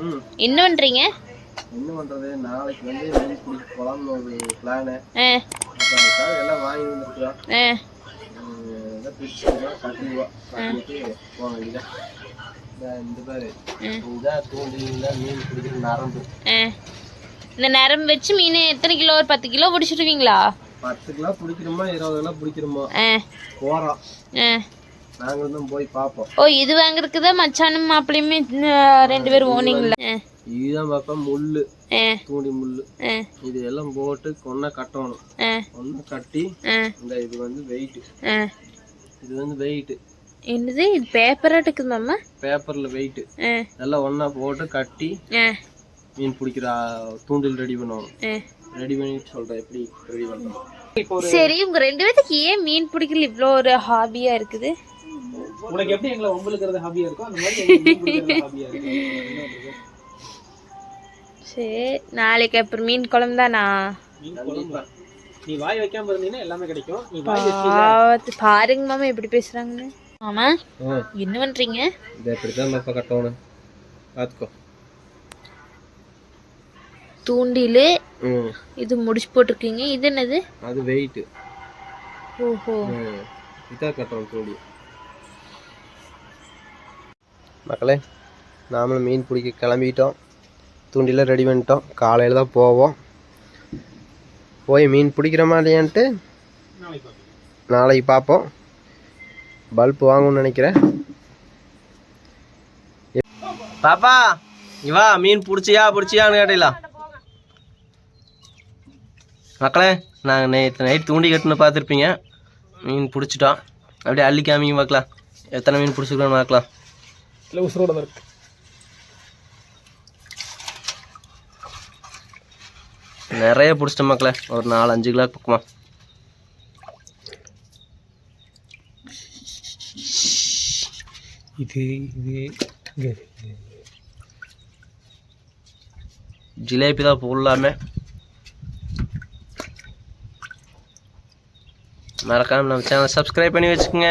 ம் என்ன பண்றீங்க? என்ன பண்ணுறது நாளைக்கு வந்து மீன் பிடிக்க போகலாம்னு ஒரு பிளானு எல்லாம் வாங்கி வேண்டியதான் இந்த- நரம்பு. வச்சு மீன் எத்தனை கிலோ ஒரு பத்து கிலோ பிடிச்சிருவீங்களா? பத்து கிலோ பிடிக்கிறோமா இருபது கிலோ பிடிக்கிறோமோ? ஆ. நாங்களும் போய் பார்ப்போம் ஓ இது வாங்குறதுக்கு தான் மச்சானும் மாப்பிள்ளையுமே ஆ, ரெண்டு பேரும் ஓனிங்களா? இதுதான் பார்ப்போம் முள் ஆ. தூண்டி முள் ஆ. இது எல்லாம் போட்டு கொன்னை கட்டணும். கொன்னை கட்டி இந்த இது வந்து வெயிட்டு ஆ. இது வந்து வெயிட்டு என்னது? இது பேப்பராக இருக்குதாம்மா பேப்பரில் வெயிட்டு ஆ. எல்லாம் ஒன்றா போட்டு கட்டி மீன் பிடிக்கிற தூண்டில் ரெடி பண்ணுவோம் ரெடி பண்ணிட்டு சொல்கிறேன் எப்படி ரெடி பண்ணுறோம் சரி உங்க ரெண்டு பேத்துக்கு ஏன் மீன் பிடிக்கல? இவ்வளோ ஒரு ஹாபியா இருக்குது. உனக்கு எப்படி எங்களை உங்களுக்கு ஹாபியா இருக்கும் அந்த மாதிரி ஹாபியா சரி நாளைக்கு அப்புறம் மீன் குழம்பு. தானா நீ வாய் வைக்காம இருந்தீங்கன்னா எல்லாமே கிடைக்கும். நீ பாவத்து பாருங்க மாமா எப்படி பேசுறாங்கன்னு. மாமா என்ன பண்றீங்க? இதை எப்படி தான் கட்டணும். பார்த்துக்கோ தூண்டில் இது முடிச்சு போட்டிருக்கீங்க. இது என்னது? அது வெயிட்டு ஓஹோ. இதாக கட்டணும் தூண்டி. மக்களே நாமளும் மீன் பிடிக்க கிளம்பிட்டோம். தூண்டில ரெடி பண்ணிட்டோம். காலையில் தான் போவோம். போய் மீன் பிடிக்கிறோமா இல்லையான்ட்டு நாளைக்கு பார்ப்போம். பல்ப் வாங்கணும்னு நினைக்கிறேன். பாப்பா இவா மீன் பிடிச்சியா பிடிச்சியான்னு கேட்டீங்களா? மக்களே நாங்கள் நேற்று நைட் தூண்டி கட்டுன்னு பார்த்துருப்பீங்க. மீன் பிடிச்சிட்டோம். அப்படியே அள்ளி காமிங்க பார்க்கலாம். எத்தனை மீன் பிடிச்சிருக்கோன்னு பார்க்கலாம். இல்லை உசுரோட இருக்கு நிறைய பிடிச்சிட்டோம் மக்களே. ஒரு நாலு அஞ்சு கிலோ பக்கமா. இது இது ஜிலேபி தான் ஃபுல்லாமே மறக்காம நம்ம சேனல் சப்ஸ்கிரைப் பண்ணி வச்சுக்கோங்க.